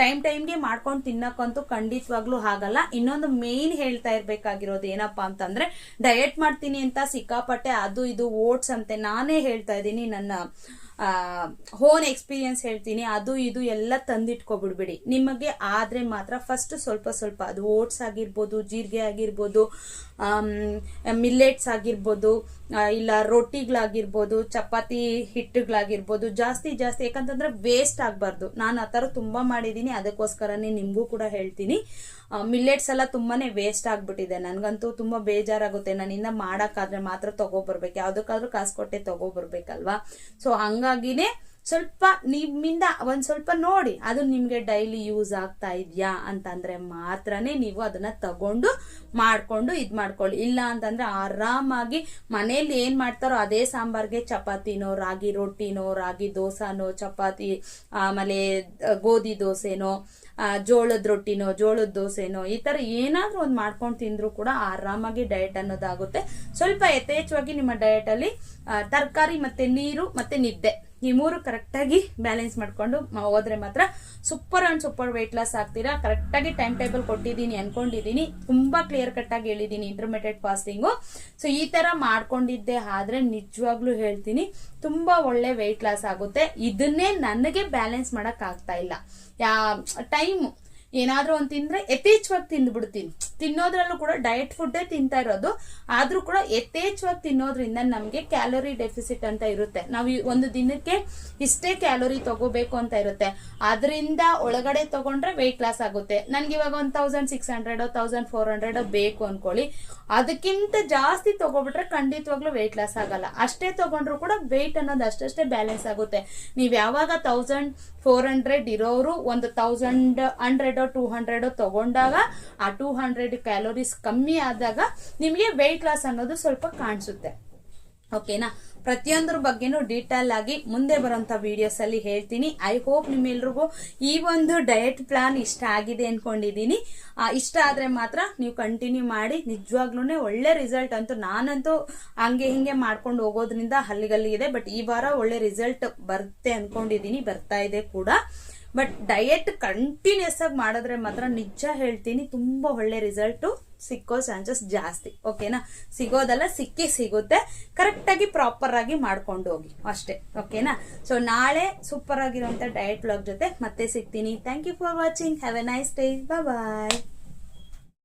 ಟೈಮ್ ಟೈಮ್ಗೆ ಮಾಡ್ಕೊಂಡು ತಿನ್ನಕ್ಕಂತೂ ಖಂಡಿತವಾಗ್ಲೂ ಆಗಲ್ಲ. ಇನ್ನೊಂದು ಮೇನ್ ಹೇಳ್ತಾ ಇರ್ಬೇಕಾಗಿರೋದು ಏನಪ್ಪಾ ಅಂತಂದ್ರೆ ಡಯಟ್ ಮಾಡ್ತೀನಿ ಅಂತ ಸಿಕ್ಕಾಪಟ್ಟೆ ಅದು ಇದು ಓಟ್ಸ್ ಅಂತೆ ನಾನೇ ಹೇಳ್ತಾ ಇದ್ದೀನಿ ನನ್ನ ಹೋನ್ ಎಕ್ಸ್ಪೀರಿಯನ್ಸ್ ಹೇಳ್ತೀನಿ, ಅದು ಇದು ಎಲ್ಲ ತಂದಿಟ್ಕೊಬಿಡ್ಬಿಡಿ. ನಿಮಗೆ ಆದ್ರೆ ಮಾತ್ರ ಫಸ್ಟ್ ಸ್ವಲ್ಪ ಸ್ವಲ್ಪ, ಅದು ಓಟ್ಸ್ ಆಗಿರ್ಬೋದು, ಜೀರಿಗೆ ಆಗಿರ್ಬೋದು ಮಿಲ್ಲೆಟ್ಸ್ ಆಗಿರ್ಬೋದು ಇಲ್ಲ ರೊಟ್ಟಿಗಳಾಗಿರ್ಬೋದು ಚಪಾತಿ ಹಿಟ್ಟುಗಳಾಗಿರ್ಬೋದು, ಜಾಸ್ತಿ ಜಾಸ್ತಿ, ಯಾಕಂತಂದ್ರೆ ವೇಸ್ಟ್ ಆಗಬಾರ್ದು. ನಾನು ಆ ಥರ ತುಂಬ ಮಾಡಿದ್ದೀನಿ ಅದಕ್ಕೋಸ್ಕರನೇ ನಿಮಗೂ ಕೂಡ ಹೇಳ್ತೀನಿ. ಮಿಲ್ಲೆಟ್ಸ್ ಎಲ್ಲ ತುಂಬಾನೇ ವೇಸ್ಟ್ ಆಗಿಬಿಟ್ಟಿದೆ. ನನಗಂತೂ ತುಂಬ ಬೇಜಾರಾಗುತ್ತೆ. ನನ್ನಿಂದ ಮಾಡೋಕ್ಕಾದ್ರೆ ಮಾತ್ರ ತಗೋಬರ್ಬೇಕು. ಯಾವುದಕ್ಕಾದ್ರೂ ಕಾಸು ಕೊಟ್ಟೆ ತಗೋಬರ್ಬೇಕಲ್ವಾ? ಸೊ ಹಂಗಾಗಿನೇ ಸ್ವಲ್ಪ ನಿಮ್ಮಿಂದ ಒಂದ್ ಸ್ವಲ್ಪ ನೋಡಿ, ಅದು ನಿಮಗೆ ಡೈಲಿ ಯೂಸ್ ಆಗ್ತಾ ಇದೆಯಾ ಅಂತಂದರೆ ಮಾತ್ರನೇ ನೀವು ಅದನ್ನ ತಗೊಂಡು ಮಾಡ್ಕೊಂಡು ಇದ್ ಮಾಡ್ಕೊಳ್ಳಿ. ಇಲ್ಲ ಅಂತಂದ್ರೆ ಆರಾಮಾಗಿ ಮನೇಲಿ ಏನು ಮಾಡ್ತಾರೋ ಅದೇ ಸಾಂಬಾರ್ಗೆ ಚಪಾತಿನೋ, ರಾಗಿ ರೊಟ್ಟಿನೋ, ರಾಗಿ ದೋಸಾನೋ, ಚಪಾತಿ, ಆಮೇಲೆ ಗೋಧಿ ದೋಸೆನೋ ಜೋಳದ ರೊಟ್ಟಿನೋ, ಜೋಳದ ದೋಸೆನೋ, ಈ ಥರ ಏನಾದರೂ ಒಂದು ಮಾಡ್ಕೊಂಡು ತಿಂದರೂ ಕೂಡ ಆರಾಮಾಗಿ ಡಯಟ್ ಅನ್ನೋದಾಗುತ್ತೆ. ಸ್ವಲ್ಪ ಯಥೇಚ್ಛವಾಗಿ ನಿಮ್ಮ ಡಯಟ್ ಅಲ್ಲಿ ತರಕಾರಿ ಮತ್ತೆ ನೀರು ಮತ್ತೆ ನಿದ್ದೆ. ಈ ಮೂರು ಕರೆಕ್ಟಾಗಿ ಬ್ಯಾಲೆನ್ಸ್ ಮಾಡಿಕೊಂಡು ಹೋದರೆ ಮಾತ್ರ super and super weight loss ಆಗ್ತೀರಾ? ಕರೆಕ್ಟಾಗಿ ಟೈಮ್ ಟೇಬಲ್ ಕೊಟ್ಟಿದ್ದೀನಿ ಅನ್ಕೊಂಡಿದ್ದೀನಿ. ತುಂಬ ಕ್ಲಿಯರ್ ಕಟ್ಟಾಗಿ ಹೇಳಿದ್ದೀನಿ ಇಂಟರ್ಮೀಡಿಯೇಟ್ ಫಾಸ್ಟಿಂಗು ಸೊ ಈ ಥರ ಮಾಡ್ಕೊಂಡಿದ್ದೆ ಆದರೆ ನಿಜವಾಗ್ಲೂ ಹೇಳ್ತೀನಿ, ತುಂಬ ಒಳ್ಳೆ ವೆಯ್ಟ್ ಲಾಸ್ ಆಗುತ್ತೆ. ಇದನ್ನೇ ನನಗೆ ಬ್ಯಾಲೆನ್ಸ್ ಮಾಡೋಕ್ಕಾಗ್ತಾ ಇಲ್ಲ. ಯಾ ಟೈಮ್ ಏನಾದ್ರೂ ಒಂದು ತಿಂದ್ರೆ ಯಥೇಚ್ಛವಾಗಿ ತಿಂದ್ಬಿಡ್ತೀನಿ. ತಿನ್ನೋದ್ರಲ್ಲೂ ಕೂಡ ಡಯಟ್ ಫುಡ್ಡೇ ತಿಂತಾ ಇರೋದು. ಆದ್ರೂ ಕೂಡ ಯಥೇಚ್ಛವಾಗಿ ತಿನ್ನೋದ್ರಿಂದ ನಮಗೆ ಕ್ಯಾಲೋರಿ ಡೆಫಿಸಿಟ್ ಅಂತ ಇರುತ್ತೆ. ನಾವು ಒಂದು ದಿನಕ್ಕೆ ಇಷ್ಟೇ ಕ್ಯಾಲೋರಿ ತಗೋಬೇಕು ಅಂತ ಇರುತ್ತೆ. ಅದರಿಂದ ಒಳಗಡೆ ತಗೊಂಡ್ರೆ ವೆಯ್ಟ್ ಲಾಸ್ ಆಗುತ್ತೆ. ನನಗೆ ಇವಾಗ ಒಂದ್ thousand six hundred thousand four hundred ಬೇಕು ಅನ್ಕೊಳ್ಳಿ. ಅದಕ್ಕಿಂತ ಜಾಸ್ತಿ ತಗೋಬಿಟ್ರೆ ಖಂಡಿತವಾಗ್ಲೂ ವೆಯ್ಟ್ ಲಾಸ್ ಆಗಲ್ಲ. ಅಷ್ಟೇ ತಗೊಂಡ್ರು ಕೂಡ ವೆಯ್ಟ್ ಅನ್ನೋದು ಅಷ್ಟಷ್ಟೇ ಬ್ಯಾಲೆನ್ಸ್ ಆಗುತ್ತೆ. ನೀವು ಯಾವಾಗ ತೌಸಂಡ್ ಫೋರ್ ಹಂಡ್ರೆಡ್ ಇರೋರು, ಒಂದು ತೌಸಂಡ್ ಹಂಡ್ರೆಡ್ ಟೂ ಹಂಡ್ರೆಡ್ ತಗೊಂಡಾಗ ಆ ಟೂ ಹಂಡ್ರೆಡ್ ಕ್ಯಾಲೋರೀಸ್ ಕಮ್ಮಿ ಆದಾಗ ನಿಮಗೆ ವೆಯ್ಟ್ ಲಾಸ್ ಅನ್ನೋದು ಸ್ವಲ್ಪ ಕಾಣಿಸುತ್ತೆ. ಓಕೆನಾ ಪ್ರತಿಯೊಂದ್ರ ಬಗ್ಗೆನೂ ಡೀಟೇಲ್ ಆಗಿ ಮುಂದೆ ಬರುವಂತ ವಿಡಿಯೋಸ್ ಅಲ್ಲಿ ಹೇಳ್ತೀನಿ. ಐ ಹೋಪ್ ನಿಮ್ಮೆಲ್ರಿಗೂ ಈ ಒಂದು ಡಯಟ್ ಪ್ಲಾನ್ ಇಷ್ಟ ಆಗಿದೆ ಅನ್ಕೊಂಡಿದೀನಿ ಇಷ್ಟ ಆದ್ರೆ ಮಾತ್ರ ನೀವು ಕಂಟಿನ್ಯೂ ಮಾಡಿ ನಿಜವಾಗ್ಲೂ ಒಳ್ಳೆ ರಿಸಲ್ಟ್ ಅಂತೂ ನಾನಂತೂ ಹಂಗೆ ಹಿಂಗೆ ಮಾಡ್ಕೊಂಡು ಹೋಗೋದ್ರಿಂದ ಹಲ್ಲಿಗಲ್ಲಿಗಿದೆ ಬಟ್ ಈ ವಾರ ಒಳ್ಳೆ ರಿಸಲ್ಟ್ ಬರುತ್ತೆ ಅನ್ಕೊಂಡಿದೀನಿ ಬರ್ತಾ ಇದೆ ಕೂಡ. ಬಟ್ ಡಯೆಟ್ ಕಂಟಿನ್ಯೂಸ್ ಆಗಿ ಮಾಡಿದ್ರೆ ಮಾತ್ರ ನಿಜ ಹೇಳ್ತೀನಿ, ತುಂಬ ಒಳ್ಳೆ ರಿಸಲ್ಟು ಸಿಕ್ಕೋ ಚಾನ್ಸಸ್ ಜಾಸ್ತಿ. ಓಕೆನಾ ಸಿಗೋದಲ್ಲ, ಸಿಕ್ಕಿ ಸಿಗುತ್ತೆ. ಕರೆಕ್ಟ್ ಆಗಿ ಪ್ರಾಪರ್ ಆಗಿ ಮಾಡ್ಕೊಂಡು ಹೋಗಿ. ಅಷ್ಟೇ. ಓಕೆನಾ ಸೊ ನಾಳೆ ಸೂಪರ್ ಆಗಿರುವಂತ ಡಯಟ್ ಬ್ಲಾಗ್ ಜೊತೆ ಮತ್ತೆ ಸಿಗ್ತೀನಿ. Thank you for watching have a nice day bye